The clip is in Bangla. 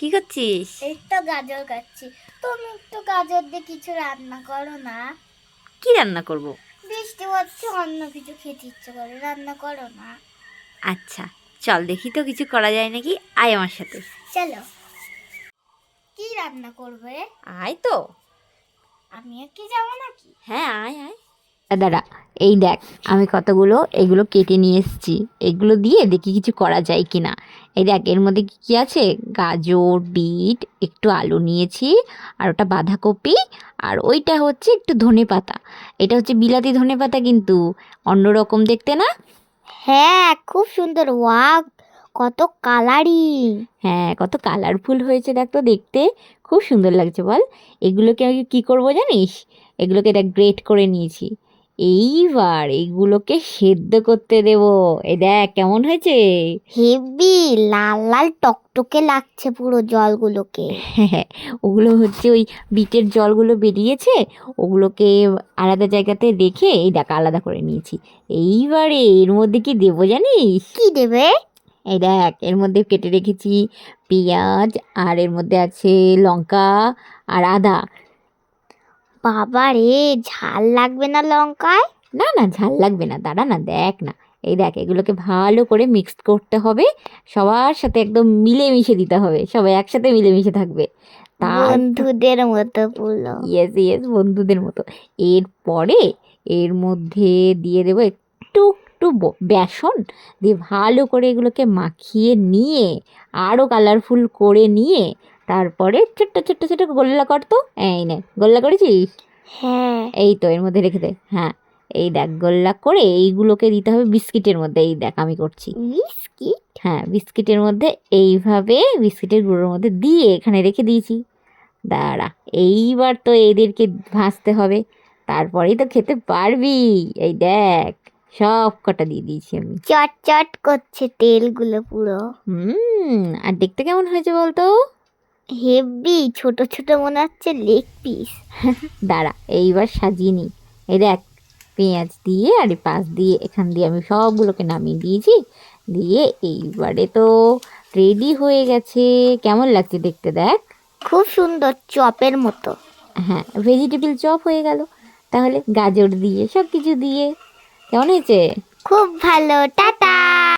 কি করছিস? এই তো গাজর কাটছি তুমি একটু গাজর দিয়ে কিছু রান্না করো না। কি রান্না করব? বৃষ্টি হচ্ছে অন্য কিছু খেতে ইচ্ছে করে রান্না করো না। আচ্ছা চল দেখি তো কিছু করা যায় নাকি? আয় আমার সাথে। চলো। কি রান্না করবে? আয় তো। আমিও কি যাব নাকি? হ্যাঁ আয় আয়। দাদা এই দেখ আমি কতগুলো এগুলো কেটে নিয়ে এসেছি। এগুলো দিয়ে দেখি কিছু করা যায় কি না। এই দেখ এর মধ্যে কী কী আছে? গাজর বিট একটু আলু নিয়েছি আর ওটা বাঁধাকপি আর ওইটা হচ্ছে একটু ধনে পাতা। এটা হচ্ছে বিলাতি ধনে পাতা কিন্তু অন্যরকম দেখতে না? হ্যাঁ খুব সুন্দর। ওয়া কত কালারিং। হ্যাঁ কত কালারফুল হয়েছে দেখ তো দেখতে। খুব সুন্দর লাগছে বল। এগুলোকে আমি কী করব জানিস? এগুলোকে দেখ গ্রেট করে নিয়েছি। এইবার এইগুলোকে সেদ্ধ করতে দেব। এই দেখ কেমন হয়েছে? হেভি লাল লাল টকটকে লাগছে পুরো জলগুলোকে। ওগুলো হচ্ছে ওই বিটের জলগুলো বেরিয়েছে ওগুলোকে আলাদা জায়গাতে রেখে এই দেখ আলাদা করে নিয়েছি। এইবারে এর মধ্যে কি দেবো জানিস? কি দেবে? এই দেখ এর মধ্যে কেটে রেখেছি পেঁয়াজ আর এর মধ্যে আছে লঙ্কা আর আদা। বাবা রে ঝাল লাগবে না লঙ্কায়? না না ঝাল লাগবে না দাঁড়া না দেখ না। এই দেখ এগুলোকে ভালো করে মিক্সড করতে হবে। সবার সাথে একদম মিলেমিশে দিতে হবে। সবাই একসাথে মিলেমিশে থাকবে। বন্ধুদের মতো পুরো ইয়েস ইয়েস বন্ধুদের মতো। এরপরে এর মধ্যে দিয়ে দেবো একটু একটু বেসন। দিয়ে ভালো করে এগুলোকে মাখিয়ে নিয়ে আরও কালারফুল করে নিয়ে তারপরে ছোট্ট ছোট্ট ছোট্ট গোল্লা করতো এই নে গোল্লা করেছিস? হ্যাঁ। এই তো এর মধ্যে রেখে দে। হ্যাঁ এই দেখ গোল্লা করে এইগুলোকে দিতে হবে বিস্কিটের মধ্যে। এই দেখ আমি করছি। বিস্কিট? হ্যাঁ বিস্কিটের মধ্যে এইভাবে বিস্কিটের গুঁড়োর মধ্যে দিয়ে এখানে রেখে দিয়েছি। দাঁড়া এইবার তো এদেরকে ভাজতে হবে। তারপরেই তো খেতে পারবি। এই দেখ সব কটা দিয়ে দিয়েছি আমি। চট চট করছে তেলগুলো পুরো। হুম আর দেখতে কেমন হয়েছে বলতো? হেভি ছোট ছোট মনে হচ্ছে লেগ পিস দাঁড়া এইবার সাজিয়ে নিই। এই দেখ পেঁয়াজ দিয়ে আর এই পাশ দিয়ে এখান দিয়ে আমি সবগুলোকে নামিয়ে দিয়েছি। দিয়ে এইবারে তো রেডি হয়ে গেছে। কেমন লাগছে দেখতে দেখ? খুব সুন্দর চপের মতো। হ্যাঁ ভেজিটেবল চপ হয়ে গেল। তাহলে গাজর দিয়ে সব কিছু দিয়ে। কেমন হয়েছে? খুব ভালো টাটা!